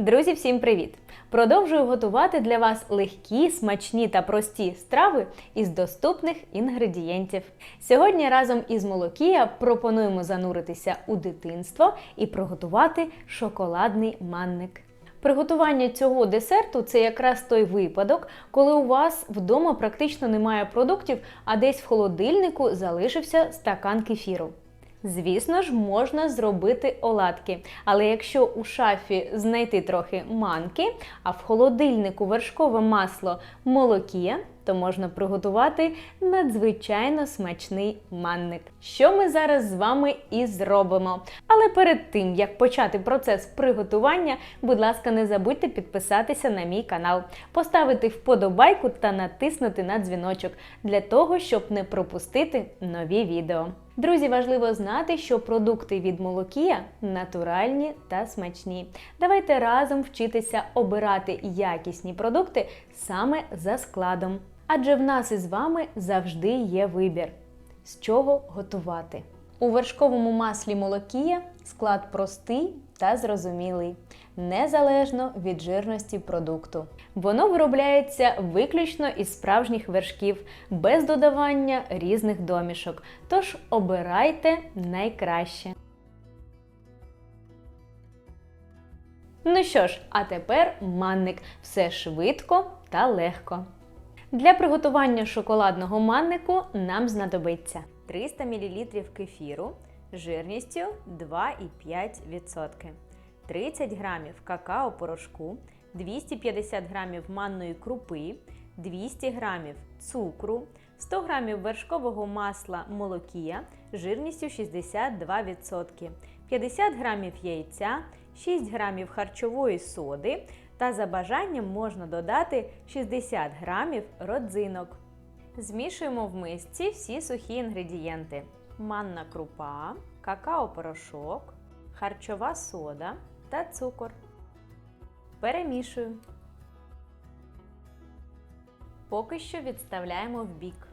Друзі, всім привіт! Продовжую готувати для вас легкі, смачні та прості страви із доступних інгредієнтів. Сьогодні разом із Молокія пропонуємо зануритися у дитинство і приготувати шоколадний манник. Приготування цього десерту це якраз той випадок, коли у вас вдома практично немає продуктів, а десь в холодильнику залишився стакан кефіру. Звісно ж, можна зробити оладки, але якщо у шафі знайти трохи манки, а в холодильнику вершкове масло молокія, то можна приготувати надзвичайно смачний манник. Що ми зараз з вами і зробимо. Але перед тим як почати процес приготування, будь ласка, не забудьте підписатися на мій канал, поставити вподобайку та натиснути на дзвіночок для того, щоб не пропустити нові відео. Друзі, важливо знати, що продукти від молокія натуральні та смачні. Давайте разом вчитися обирати якісні продукти саме за складом. Адже в нас із вами завжди є вибір, з чого готувати. У вершковому маслі молокія склад простий та зрозумілий, незалежно від жирності продукту. Воно виробляється виключно із справжніх вершків, без додавання різних домішок. Тож обирайте найкраще. Ну що ж, а тепер манник. Все швидко та легко. Для приготування шоколадного маннику нам знадобиться 300 мл кефіру жирністю 2,5%, 30 г какао-порошку, 250 г манної крупи, 200 г цукру, 100 г вершкового масла молокія жирністю 62%, 50 г яйця, 6 г харчової соди та за бажанням можна додати 60 грамів родзинок. Змішуємо в мисці всі сухі інгредієнти: манна крупа, какао-порошок, харчова сода та цукор. Перемішую. Поки що відставляємо в бік.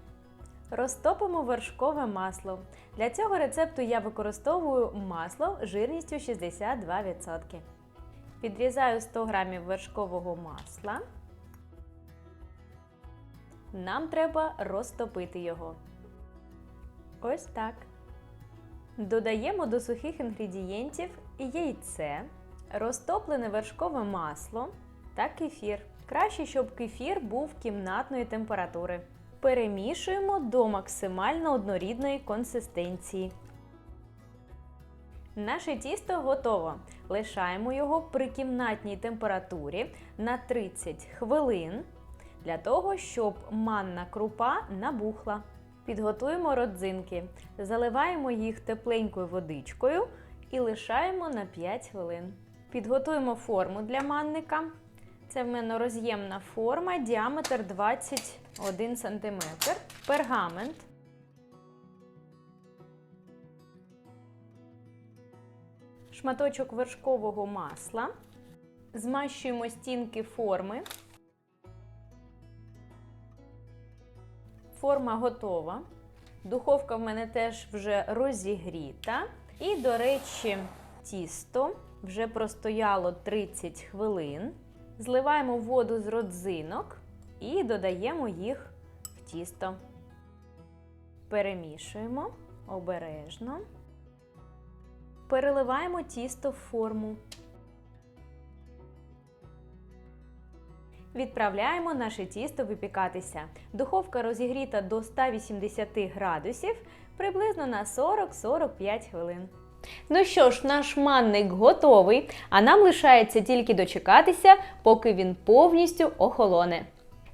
Розтопимо вершкове масло. Для цього рецепту я використовую масло жирністю 62%. Підрізаю 100 г вершкового масла. Нам треба розтопити його. Ось так. Додаємо до сухих інгредієнтів яйце, розтоплене вершкове масло та кефір. Краще, щоб кефір був кімнатної температури. Перемішуємо до максимально однорідної консистенції. Наше тісто готово. Лишаємо його при кімнатній температурі на 30 хвилин для того, щоб манна крупа набухла. Підготуємо родзинки, заливаємо їх тепленькою водичкою і лишаємо на 5 хвилин. Підготуємо форму для манника. Це в мене роз'ємна форма, діаметр 21 см, пергамент. шматочок вершкового масла, змащуємо стінки форми. Форма готова. Духовка в мене теж вже розігріта. І, до речі, тісто вже простояло 30 хвилин. Зливаємо воду з родзинок і додаємо їх в тісто. Перемішуємо обережно. Переливаємо тісто в форму. Відправляємо наше тісто випікатися. Духовка розігріта до 180 градусів приблизно на 40-45 хвилин. Ну що ж, наш манник готовий, а нам лишається тільки дочекатися, поки він повністю охолоне.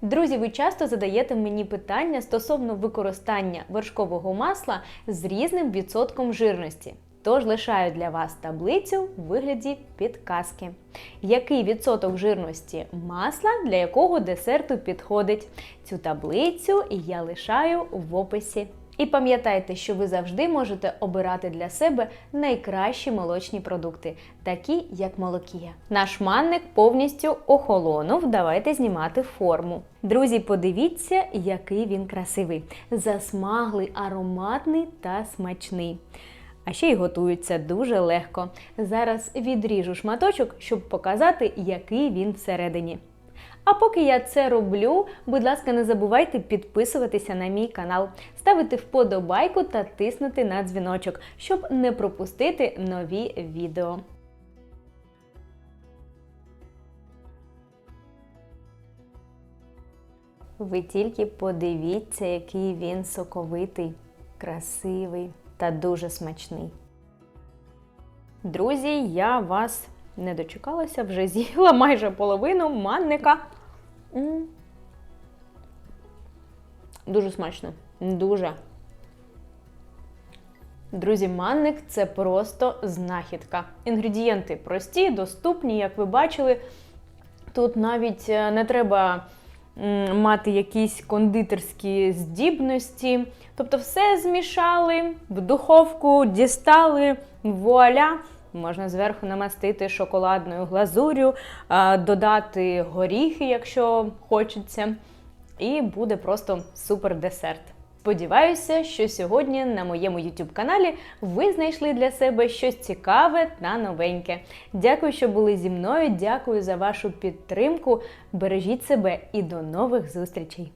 Друзі, ви часто задаєте мені питання стосовно використання вершкового масла з різним відсотком жирності. Тож лишаю для вас таблицю в вигляді підказки. Який відсоток жирності масла для якого десерту підходить? Цю таблицю я лишаю в описі. І пам'ятайте, що ви завжди можете обирати для себе найкращі молочні продукти, такі як молокія. Наш манник повністю охолонув. Давайте знімати форму. Друзі, подивіться, який він красивий, засмаглий, ароматний та смачний. А ще й готуються дуже легко. Зараз відріжу шматочок, щоб показати, який він всередині. А поки я це роблю, будь ласка, не забувайте підписуватися на мій канал, ставити вподобайку та тиснути на дзвіночок, щоб не пропустити нові відео. Ви тільки подивіться, який він соковитий, красивий та дуже смачний. Друзі, я вас не дочекалася, вже з'їла майже половину манника. Дуже смачно. Дуже. Друзі, манник це просто знахідка. Інгредієнти прості, доступні, як ви бачили. Тут навіть е, не треба мати якісь кондитерські здібності. Тобто все змішали, в духовку дістали, вуаля! Можна зверху намастити шоколадною глазур'ю, додати горіхи, якщо хочеться, і буде просто супер десерт. Сподіваюся, що сьогодні на моєму YouTube каналі ви знайшли для себе щось цікаве та новеньке. Дякую, що були зі мною. Дякую за вашу підтримку. Бережіть себе і до нових зустрічей!